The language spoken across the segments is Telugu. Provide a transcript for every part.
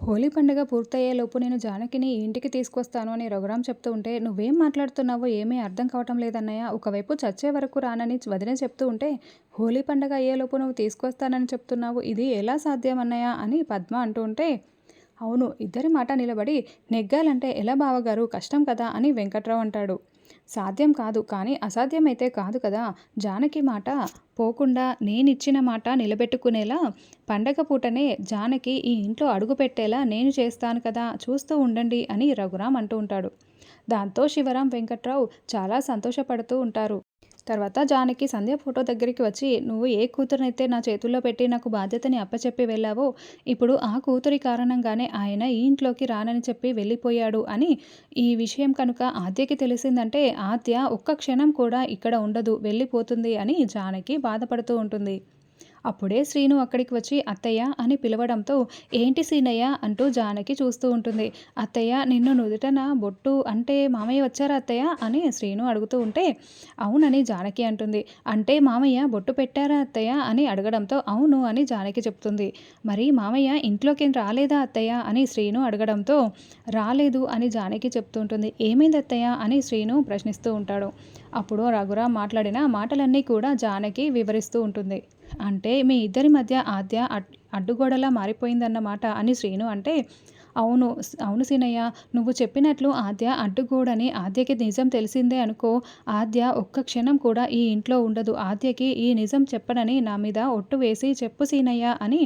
హోలీ పండుగ పూర్తయ్యేలోపు నేను జానకిని ఇంటికి తీసుకొస్తాను అని రఘురామ్ చెప్తూ ఉంటే నువ్వేం మాట్లాడుతున్నావో ఏమీ అర్థం కావటం లేదన్నయ్య. ఒకవైపు చచ్చే వరకు రానని వదిన చెప్తూ ఉంటే హోలీ పండుగ అయ్యేలోపు నువ్వు తీసుకొస్తానని చెప్తున్నావు. ఇది ఎలా సాధ్యం అన్నయ్య? అని పద్మ అంటూ ఉంటే అవును ఇద్దరి మాట నిలబడి నెగ్గాలంటే ఎలా బావగారు? కష్టం కదా? అని వెంకట్రావు అంటాడు. సాధ్యం కాదు. కానీ అసాధ్యమైతే కాదు కదా. జానకి మాట పోకుండా నేనిచ్చిన మాట నిలబెట్టుకునేలా పండగ పూటనే జానకి ఈ ఇంట్లో అడుగుపెట్టేలా నేను చేస్తాను కదా చూస్తూ ఉండండి అని రఘురామ్ అంటూ ఉంటాడు. దాంతో శివరాం వెంకట్రావు చాలా సంతోషపడుతూ ఉంటారు. తర్వాత జానకి సంధ్య ఫోటో దగ్గరికి వచ్చి నువ్వు ఏ కూతురునైతే నా చేతుల్లో పెట్టి నాకు బాధ్యతని అప్పచెప్పి వెళ్ళావో ఇప్పుడు ఆ కూతురి కారణంగానే ఆయన ఈ ఇంట్లోకి రానని చెప్పి వెళ్ళిపోయాడు అని ఈ విషయం కనుక ఆద్యకి తెలిసిందంటే ఆద్య ఒక్క క్షణం కూడా ఇక్కడ ఉండదు వెళ్ళిపోతుంది అని జానకి బాధపడుతూ ఉంటుంది. అప్పుడే శ్రీను అక్కడికి వచ్చి అత్తయ్య అని పిలవడంతో ఏంటి సీనయ్య అంటూ జానకి చూస్తూ ఉంటుంది. అత్తయ్య నిన్ను నుదుటన బొట్టు అంటే మామయ్య వచ్చారా అత్తయ్య అని శ్రీను అడుగుతూ ఉంటే అవునని జానకి అంటుంది. అంటే మామయ్య బొట్టు పెట్టారా అత్తయ్య అని అడగడంతో అవును అని జానకి చెప్తుంది. మరి మామయ్య ఇంట్లోకి రాలేదా అత్తయ్య అని శ్రీను అడగడంతో రాలేదు అని జానకి చెప్తూ ఉంటుంది. ఏమైంది అత్తయ్య అని శ్రీను ప్రశ్నిస్తూ ఉంటాడు. అప్పుడు రఘురామ్ మాట్లాడిన మాటలన్నీ కూడా జానకి వివరిస్తూ ఉంటుంది. అంటే మీ ఇద్దరి మధ్య ఆద్య అడ్డుగోడలా మారిపోయిందన్నమాట అని శ్రీను అంటే అవును అవును సీనయ్య నువ్వు చెప్పినట్లు ఆద్య అడ్డుగోడని ఆద్యకి నిజం తెలిసిందే అనుకో ఆద్య ఒక్క క్షణం కూడా ఈ ఇంట్లో ఉండదు. ఆద్యకి ఈ నిజం చెప్పనని నా మీద ఒట్టు వేసి చెప్పు సీనయ్య అని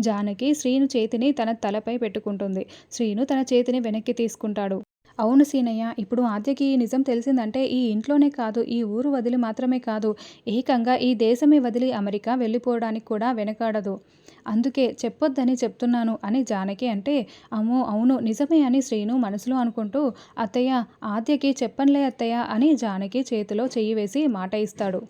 జానకి శ్రీను చేతిని తన తలపై పెట్టుకుంటుంది. శ్రీను తన చేతిని వెనక్కి తీసుకుంటాడు. అవును సీనయ్య ఇప్పుడు ఆద్యకి ఈ నిజం తెలిసిందంటే ఈ ఇంట్లోనే కాదు ఈ ఊరు వదిలి మాత్రమే కాదు ఏకంగా ఈ దేశమే వదిలి అమెరికా వెళ్ళిపోవడానికి కూడా వెనకాడదు. అందుకే చెప్పొద్దని చెప్తున్నాను అని జానకి అంటే అమ్మో అవును నిజమే అని శ్రీను మనసులో అనుకుంటూ అత్తయ్య ఆద్యకి చెప్పనులే అత్తయ్య అని జానకి చేతిలో చెయ్యి వేసి మాట ఇస్తాడు.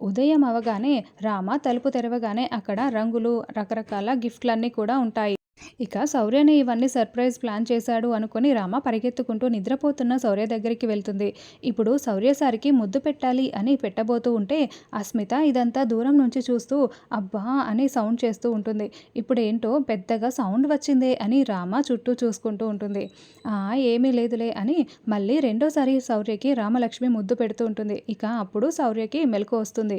ఉదయం అవగానే రామ తలుపు తెరవగానే అక్కడ రంగులు రకరకాల గిఫ్ట్లన్నీ కూడా ఉంటాయి. ఇక శౌర్యని ఇవన్నీ సర్ప్రైజ్ ప్లాన్ చేశాడు అనుకుని రామ పరిగెత్తుకుంటూ నిద్రపోతున్న శౌర్య దగ్గరికి వెళ్తుంది. ఇప్పుడు శౌర్య సారికి ముద్దు పెట్టాలి అని పెట్టబోతూ ఉంటే అస్మిత ఇదంతా దూరం నుంచి చూస్తూ అబ్బా అని సౌండ్ చేస్తూ ఉంటుంది. ఇప్పుడు ఏంటో పెద్దగా సౌండ్ వచ్చిందే అని రామ చుట్టూ చూసుకుంటూ ఉంటుంది. ఏమీ లేదులే అని మళ్ళీ రెండోసారి శౌర్యకి రామలక్ష్మి ముద్దు పెడుతూ ఉంటుంది. ఇక అప్పుడు శౌర్యకి మెలకు వస్తుంది.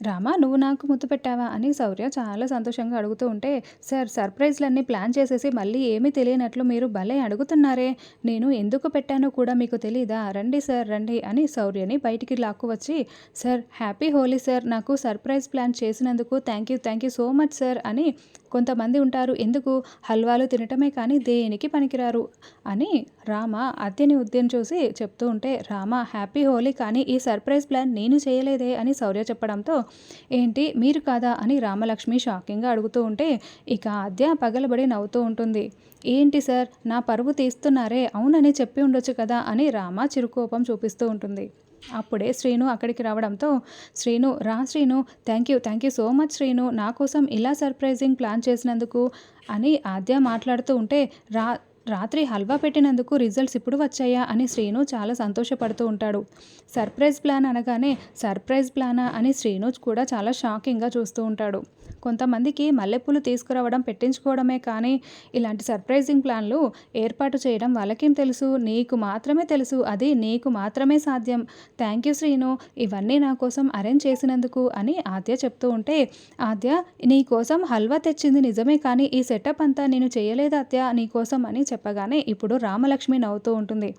రామా నువ్వు నాకు ముద్దు పెట్టావా అని శౌర్య చాలా సంతోషంగా అడుగుతూ ఉంటే సార్ సర్ప్రైజ్లన్నీ ప్లాన్ చేసేసి మళ్ళీ ఏమీ తెలియనట్లు మీరు భలే అడుగుతున్నారే. నేను ఎందుకు పెట్టానో కూడా మీకు తెలీదా? రండి సార్ రండి అని శౌర్యని బయటికి లాక్కు వచ్చి సార్ హ్యాపీ హోలీ సార్. నాకు సర్ప్రైజ్ ప్లాన్ చేసినందుకు thank you thank you so much sir అని కొంతమంది ఉంటారు. ఎందుకు? హల్వాలు తినటమే కానీ దేనికి పనికిరారు? అని రామ అద్దెని ఉద్యం చూసి చెప్తూ ఉంటే రామ హ్యాపీ హోలీ కానీ ఈ సర్ప్రైజ్ ప్లాన్ నేను చేయలేదే అని శౌర్య చెప్పడంతో ఏంటి మీరు కాదా అని రామలక్ష్మి షాకింగ్గా అడుగుతూ ఉంటే ఇక ఆద్య పగలబడి నవ్వుతూ ఉంటుంది. ఏంటి సార్ నా పరువు తీస్తున్నారే అవునని చెప్పి ఉండొచ్చు కదా అని రామ చిరుకోపం చూపిస్తూ ఉంటుంది. అప్పుడే శ్రీను అక్కడికి రావడంతో శ్రీను రా Srinu thank you thank you so much Srinu నా కోసం ఇలా సర్ప్రైజింగ్ ప్లాన్ చేసినందుకు అని ఆద్య మాట్లాడుతూ ఉంటే రా రాత్రి హల్వా పెట్టినందుకు రిజల్ట్స్ ఇప్పుడు వచ్చాయా అని శ్రీను చాలా సంతోషపడుతూ ఉంటాడు. సర్ప్రైజ్ ప్లాన్ అనగానే సర్ప్రైజ్ ప్లానా అని శ్రీను కూడా చాలా షాకింగ్గా చూస్తూ ఉంటాడు. కొంతమందికి మల్లెపూలు తీసుకురావడం పెట్టించుకోవడమే కానీ ఇలాంటి సర్ప్రైజింగ్ ప్లాన్లు ఏర్పాటు చేయడం వాళ్ళకేం తెలుసు? నీకు మాత్రమే తెలుసు. అది నీకు మాత్రమే సాధ్యం. Thank you Srinu. ఇవన్నీ నా కోసం అరేంజ్ చేసినందుకు అని ఆద్య చెప్తూ ఉంటే ఆద్య నీ కోసం హల్వా తెచ్చింది నిజమే కానీ ఈ సెటప్ అంతా నేను చేయలేదు ఆద్య నీ కోసం అని చెప్పగానే ఇప్పుడు రామలక్ష్మి నవ్వుతూ ఉంటుంది.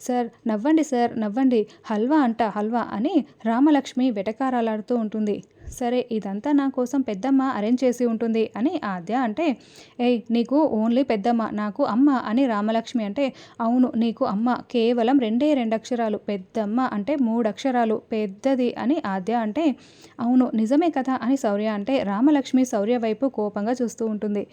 సార్ నవ్వండి సార్ నవ్వండి. హల్వా అంట హల్వా అని రామలక్ష్మి వెటకారాలాడుతూ ఉంటుంది. సరే ఇదంతా నా కోసం పెద్దమ్మ అరేంజ్ చేసి ఉంటుంది అని ఆద్య అంటే ఏయ్ నీకు ఓన్లీ పెద్దమ్మ నాకు అమ్మ అని రామలక్ష్మి అంటే అవును నీకు అమ్మ కేవలం రెండే రెండు అక్షరాలు పెద్దమ్మ అంటే మూడు అక్షరాలు పెద్దది అని ఆద్య అంటే అవును నిజమే కదా అని శౌర్య అంటే రామలక్ష్మి శౌర్య వైపు కోపంగా చూస్తూ ఉంటుంది.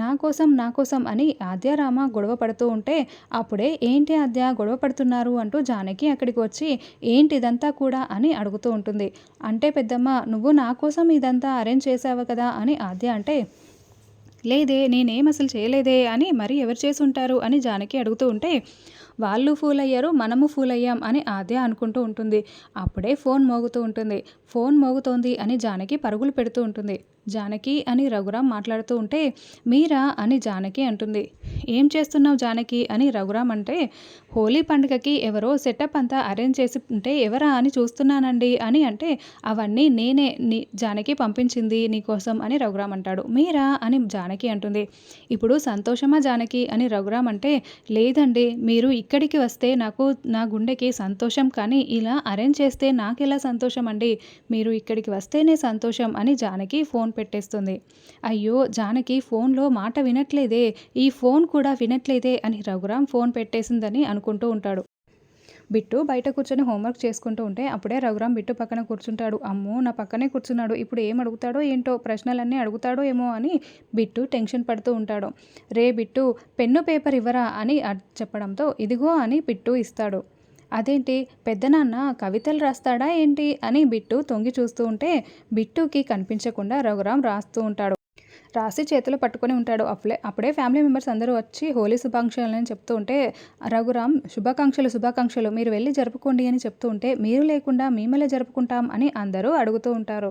నా కోసం నా కోసం అని ఆద్యారామ గొడవ పడుతూ ఉంటే అప్పుడే ఏంటి ఆద్య గొడవ పడుతున్నారు అంటూ జానకి అక్కడికి వచ్చి ఏంటి ఇదంతా కూడా అని అడుగుతూ ఉంటుంది. అంటే పెద్దమ్మ నువ్వు నా కోసం ఇదంతా అరేంజ్ చేసావు కదా అని ఆద్య అంటే లేదే నేనేం అసలు చేయలేదే అని మరి ఎవరు చేసి ఉంటారు అని జానకి అడుగుతూ ఉంటే వాళ్ళు ఫూల్ అయ్యారు మనము ఫూల్ అయ్యాం అని ఆద్య అనుకుంటూ ఉంటుంది. అప్పుడే ఫోన్ మోగుతూ ఉంటుంది. ఫోన్ మోగుతోంది అని జానకి పరుగులు పెడుతూ ఉంటుంది. జానకి అని రఘురామ్ మాట్లాడుతూ ఉంటే మీరా అని జానకి అంటుంది. ఏం చేస్తున్నావు జానకి అని రఘురామ్ అంటే హోలీ పండుగకి ఎవరో సెటప్ అంతా అరేంజ్ చేసి ఉంటే ఎవరా అని చూస్తున్నానండి అని అంటే అవన్నీ నేనే నీ జానకి పంపించింది నీకోసం అని రఘురామ్ అంటాడు. మీరా అని జానకి అంటుంది. ఇప్పుడు సంతోషమా జానకి అని రఘురామ్ అంటే లేదండి. మీరు ఇక్కడికి వస్తే నాకు నా గుండెకి సంతోషం కానీ ఇలా అరేంజ్ చేస్తే నాకెలా సంతోషం అండి మీరు ఇక్కడికి వస్తేనే సంతోషం అని జానకి ఫోన్ పెట్టేస్తుంది. అయ్యో జానకి ఫోన్లో మాట వినట్లేదే ఈ ఫోన్ కూడా వినట్లేదే అని రఘురామ్ ఫోన్ పెట్టేసిందని అనుకుంటూ ఉంటాడు. బిట్టు బయట కూర్చొని హోంవర్క్ చేసుకుంటూ ఉంటే అప్పుడే రఘురామ్ బిట్టు పక్కన కూర్చుంటాడు. అమ్మో నా పక్కనే కూర్చున్నాడు. ఇప్పుడు ఏం అడుగుతాడో ఏంటో ప్రశ్నలన్నీ అడుగుతాడో ఏమో అని బిట్టు టెన్షన్ పడుతూ ఉంటాడు. రే బిట్టు పెన్ను పేపర్ ఇవ్వరా అని చెప్పడంతో ఇదిగో అని బిట్టు ఇస్తాడు. అదేంటి పెద్దనాన్న కవితలు రాస్తాడా ఏంటి? అని బిట్టు తొంగి చూస్తూ ఉంటే బిట్టుకి కనిపించకుండా రఘురాం రాస్తూ ఉంటాడు. రాసి చేతిలో పట్టుకొని ఉంటాడు. అప్పుడే అప్పుడే ఫ్యామిలీ మెంబర్స్ అందరూ వచ్చి హోలీ శుభాకాంక్షలని చెప్తూ ఉంటే రఘురామ్ శుభాకాంక్షలు శుభాకాంక్షలు మీరు వెళ్ళి జరుపుకోండి అని చెప్తూ ఉంటే మీరు లేకుండా మేమెలా జరుపుకుంటాం అని అందరూ అడుగుతూ ఉంటారు.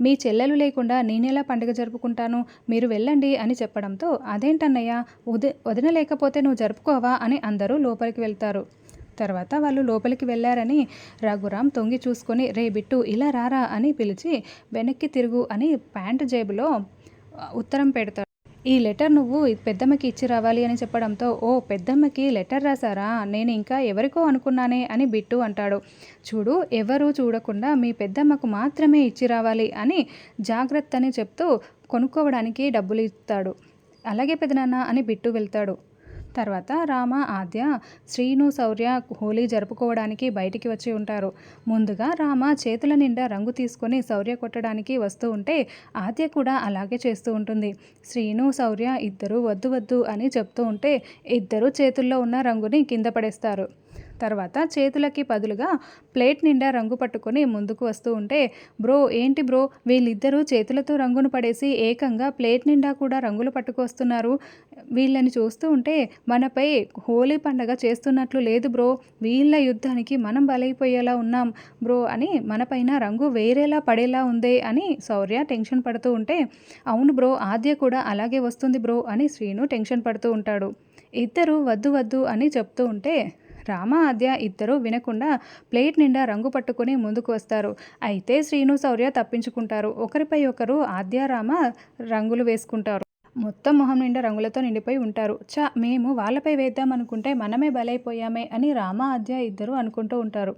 మీ చెల్లెలు లేకుండా నేనెలా పండుగ జరుపుకుంటాను? మీరు వెళ్ళండి అని చెప్పడంతో అదేంటన్నయ్య ఉద వదిన లేకపోతే నువ్వు జరుపుకోవా అని అందరూ లోపలికి వెళ్తారు. తర్వాత వాళ్ళు లోపలికి వెళ్ళారని రఘురామ్ తొంగి చూసుకొని రే బిట్టు ఇలా రారా అని పిలిచి వెనక్కి తిరుగు అని ప్యాంటు జేబులో ఉత్తరం పెడతాడు. ఈ లెటర్ నువ్వు పెద్దమ్మకి ఇచ్చి రావాలి అని చెప్పడంతో ఓ పెద్దమ్మకి లెటర్ రాసారా నేను ఇంకా ఎవరికో అనుకున్నానే అని బిట్టు అంటాడు. చూడు ఎవరు చూడకుండా మీ పెద్దమ్మకు మాత్రమే ఇచ్చి రావాలి అని జాగ్రత్త అని చెప్తూ కొనుక్కోవడానికి డబ్బులు ఇస్తాడు. అలాగే పెదనాన్న అని బిట్టు వెళ్తాడు. తర్వాత రామ ఆద్య శ్రీను శౌర్య హోలీ జరుపుకోవడానికి బయటికి వచ్చి ఉంటారు. ముందుగా రామ చేతుల నిండా రంగు తీసుకొని శౌర్య కొట్టడానికి వస్తూ ఉంటే ఆద్య కూడా అలాగే చేస్తూ ఉంటుంది. శ్రీను శౌర్య ఇద్దరు వద్దు వద్దు అని చెప్తూ ఉంటే ఇద్దరు చేతుల్లో ఉన్న రంగుని కింద పడేస్తారు. తర్వాత చేతులకి బదులుగా ప్లేట్ నిండా రంగు పట్టుకొని ముందుకు వస్తూ ఉంటే బ్రో ఏంటి బ్రో? వీళ్ళిద్దరూ చేతులతో రంగును పడేసి ఏకంగా ప్లేట్ నిండా కూడా రంగులు పట్టుకొస్తున్నారు. వీళ్ళని చూస్తూ ఉంటే మనపై హోలీ పండగ చేస్తున్నట్లు లేదు బ్రో. వీళ్ళ యుద్ధానికి మనం బలైపోయేలా ఉన్నాం బ్రో అని మనపైన రంగు వేరేలా పడేలా ఉందే అని శౌర్య టెన్షన్ పడుతూ ఉంటే అవును బ్రో ఆద్య కూడా అలాగే వస్తుంది బ్రో అని శ్రీను టెన్షన్ పడుతూ ఉంటాడు. ఇద్దరు వద్దు వద్దు అని చెప్తూ ఉంటే రామ ఆద్య ఇద్దరూ వినకుండా ప్లేట్ నిండా రంగు పట్టుకుని ముందుకు వస్తారు. అయితే శ్రీను శౌర్య తప్పించుకుంటారు. ఒకరిపై ఒకరు ఆద్య రామ రంగులు వేసుకుంటారు. మొత్తం మొహం నిండా రంగులతో నిండిపోయి ఉంటారు. చ మేము వాళ్ళపై వేద్దాం అనుకుంటే మనమే బలైపోయామే అని రామ ఆద్య ఇద్దరు అనుకుంటూ ఉంటారు.